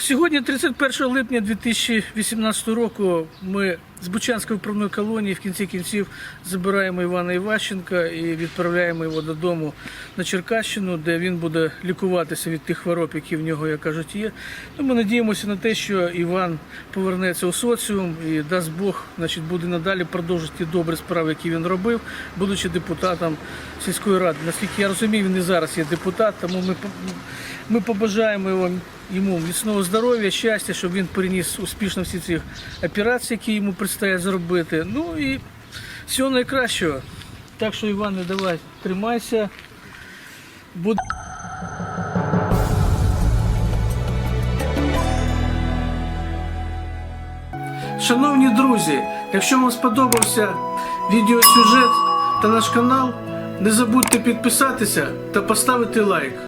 Сьогодні, 31 липня 2018 року, ми з Бучанської вправної колонії в кінці кінців забираємо Івана Іващенка і відправляємо його додому на Черкащину, де він буде лікуватися від тих хвороб, які в нього, як кажуть, є. Ну, ми надіємося на те, що Іван повернеться у соціум і дасть Бог, значить, буде надалі продовжити добрі справи, які він робив, будучи депутатом сільської ради. Наскільки я розумію, він і зараз є депутат, тому ми, ми побажаємо його, йому міцного здоров'я, щастя, щоб він переніс успішно всі ці операції, які йому предстоять зробити. Ну і всього найкращого. Так що, Іване, давай, тримайся. Буде... Шановні друзі, якщо вам сподобався відеосюжет та наш канал, не забудьте підписатися та поставити лайк.